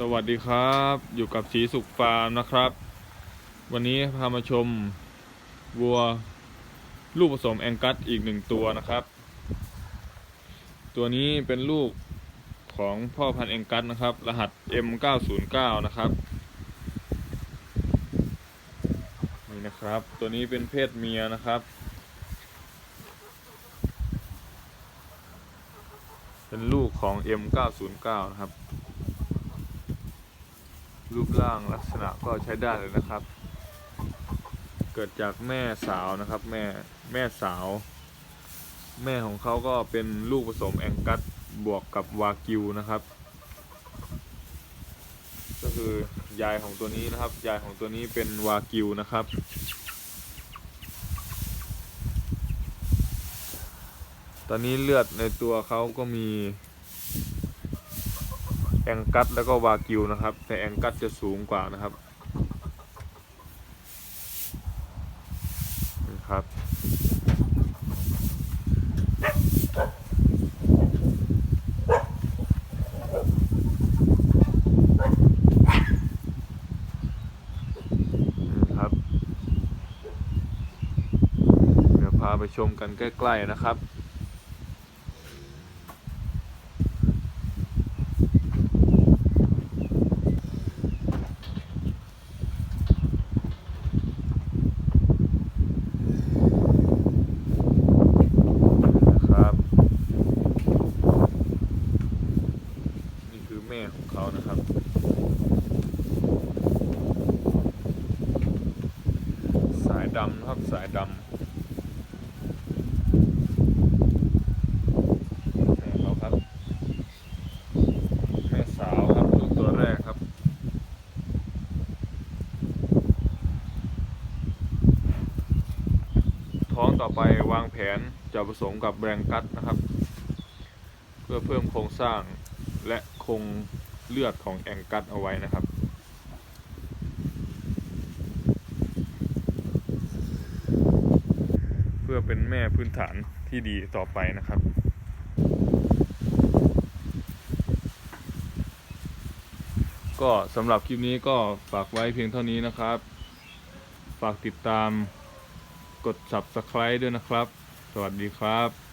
สวัสดีครับ อยู่กับสีสุขฟาร์มนะครับ วันนี้พามาชมวัวลูกผสมแองกัสอีกหนึ่งตัวนะครับ ตัวนี้เป็นลูกของพ่อพันธุ์แองกัสนะครับ รหัส M909 นะครับนี่นะครับ ตัวนี้เป็นเพศเมียนะครับ เป็นลูกของ M909 นะครับ รูปร่างลักษณะก็ใช้ได้เลยนะครับ เกิดจากแม่สาวนะครับ แม่แม่สาว แม่ของเขาก็เป็นลูกผสมแองกัสบวกกับวากิวนะครับ ก็คือยายของตัวนี้นะครับ ยายของตัวนี้เป็นวากิวนะครับตอนนี้เลือดในตัวเขาก็มี แองกัสแล้วก็วากิวนะครับ แต่แองกัสจะสูงกว่านะครับนี่ครับเดี๋ยวพาไปชมกันใกล้ ๆ นะครับ นี่คือแม่ของเขา นะครับ สายดำนะครับสายดำแม่สาวครับตัวแรกครับท้องต่อไปวางแผนจะผสมกับแบรงกัสนะครับ เพื่อเพิ่มโครงสร้างและคง เลือดของแองกัสเอาไว้นะครับเพื่อเป็นแม่พื้นฐานที่ดีต่อไปนะครับ ก็สำหรับคลิปนี้ก็ฝากไว้เพียงเท่านี้นะครับ ฝากติดตามกด subscribe ด้วยนะครับ สวัสดีครับ